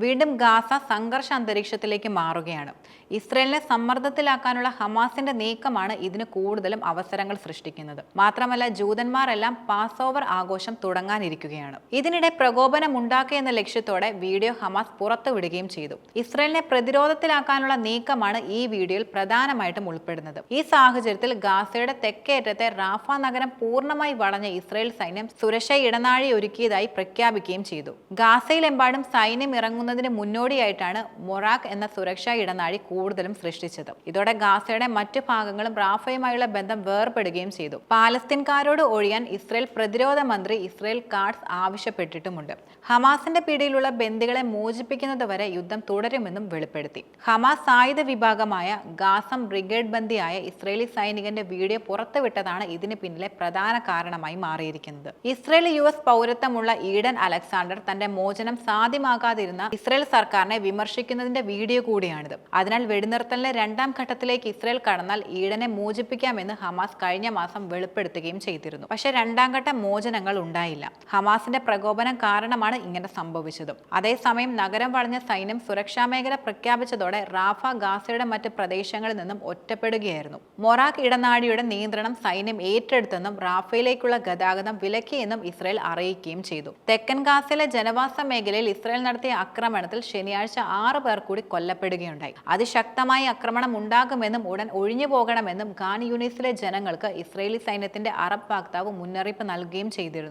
വീണ്ടും ഗാസ സംഘർഷ അന്തരീക്ഷത്തിലേക്ക് മാറുകയാണ്. ഇസ്രയേലിനെ സമ്മർദ്ദത്തിലാക്കാനുള്ള ഹമാസിന്റെ നീക്കമാണ് ഇതിന് കൂടുതലും അവസരങ്ങൾ സൃഷ്ടിക്കുന്നത്. മാത്രമല്ല ജൂതന്മാരെല്ലാം പാസ് ഓവർ ആഘോഷം തുടങ്ങാനിരിക്കുകയാണ്. ഇതിനിടെ പ്രകോപനം ഉണ്ടാക്കുക എന്ന ലക്ഷ്യത്തോടെ വീഡിയോ ഹമാസ് പുറത്തുവിടുകയും ചെയ്തു. ഇസ്രയേലിനെ പ്രതിരോധത്തിലാക്കാനുള്ള നീക്കമാണ് ഈ വീഡിയോയിൽ പ്രധാനമായിട്ടും ഉൾപ്പെടുന്നത്. ഈ സാഹചര്യത്തിൽ ഗാസയുടെ തെക്കേറ്റത്തെ റാഫ നഗരം പൂർണമായി വളഞ്ഞ ഇസ്രയേൽ സൈന്യം സുരക്ഷ ഇടനാഴി ഒരുക്കിയതായി പ്രഖ്യാപിക്കുകയും ചെയ്തു. ഗാസയിലെമ്പാടും സൈന്യം ഇറങ്ങുന്നതിന് മുന്നോടിയായിട്ടാണ് മൊറാക്ക് എന്ന സുരക്ഷാ ഇടനാഴി കൂടുതലും സൃഷ്ടിച്ചത്. ഇതോടെ ഗാസയുടെ മറ്റ് ഭാഗങ്ങളും റാഫയുമായുള്ള ബന്ധം വേർപെടുകയും ചെയ്തു. പാലസ്തീൻകാരോട് ഒഴിയാൻ ഇസ്രയേൽ പ്രതിരോധ മന്ത്രി ഇസ്രയേൽ കാർഡ്സ് ആവശ്യപ്പെട്ടിട്ടുമുണ്ട്. ഹമാസിന്റെ പിടിയിലുള്ള ബന്ദികളെ മോചിപ്പിക്കുന്നതുവരെ യുദ്ധം തുടരുമെന്നും വെളിപ്പെടുത്തി. ഹമാസ് സായുധ വിഭാഗമായ ഗാസം ബ്രിഗേഡ് ബന്ദിയായ ഇസ്രയേലി സൈനികന്റെ വീഡിയോ പുറത്തുവിട്ടതാണ് ഇതിന് പിന്നിലെ പ്രധാന കാരണമായി മാറിയിരിക്കുന്നത്. ഇസ്രയേൽ യു എസ് പൗരത്വമുള്ള ഈഡൻ അലക്സാണ്ടർ തന്റെ മോചനം സാധ്യമാകാതിരുന്ന ഇസ്രയേൽ സർക്കാരിനെ വിമർശിക്കുന്നതിന്റെ വീഡിയോ കൂടിയാണിത്. അതിനാൽ വെടിനിർത്തലിന്റെ രണ്ടാം ഘട്ടത്തിലേക്ക് ഇസ്രായേൽ കടന്നാൽ ഈഡനെ മോചിപ്പിക്കാമെന്ന് ഹമാസ് കഴിഞ്ഞ മാസം വെളിപ്പെടുത്തുകയും ചെയ്തിരുന്നു. പക്ഷെ രണ്ടാം ഘട്ട മോചനങ്ങൾ ഉണ്ടായില്ല. ഹമാസിന്റെ പ്രകോപനം കാരണമാണ് ഇങ്ങനെ സംഭവിച്ചത്. അതേസമയം നഗരം വളഞ്ഞ സൈന്യം സുരക്ഷാ മേഖല പ്രഖ്യാപിച്ചതോടെ റാഫ ഗാസയുടെ മറ്റ് പ്രദേശങ്ങളിൽ നിന്നും ഒറ്റപ്പെടുകയായിരുന്നു. മൊറാഖ് ഇടനാഴിയുടെ നിയന്ത്രണം സൈന്യം ഏറ്റെടുത്തെന്നും റാഫയിലേക്കുള്ള ഗതാഗതം വിലക്കിയെന്നും ഇസ്രായേൽ അറിയിക്കുകയും ചെയ്തു. തെക്കൻ ഗാസയിലെ ജനവാസ മേഖലയിൽ ഇസ്രയേൽ നടത്തിയ ആക്രമണത്തിൽ ശനിയാഴ്ച ആറ് പേർ കൂടി കൊല്ലപ്പെടുകയുണ്ടായി. അതിശക്തമായ ആക്രമണം ഉണ്ടാകുമെന്നും ഉടൻ ഒഴിഞ്ഞു പോകണമെന്നും ഖാൻ യൂണിസിലെ ജനങ്ങൾക്ക് ഇസ്രയേലി സൈന്യത്തിന്റെ അറബ് വക്താവ് മുന്നറിയിപ്പ് നൽകുകയും ചെയ്തിരുന്നു.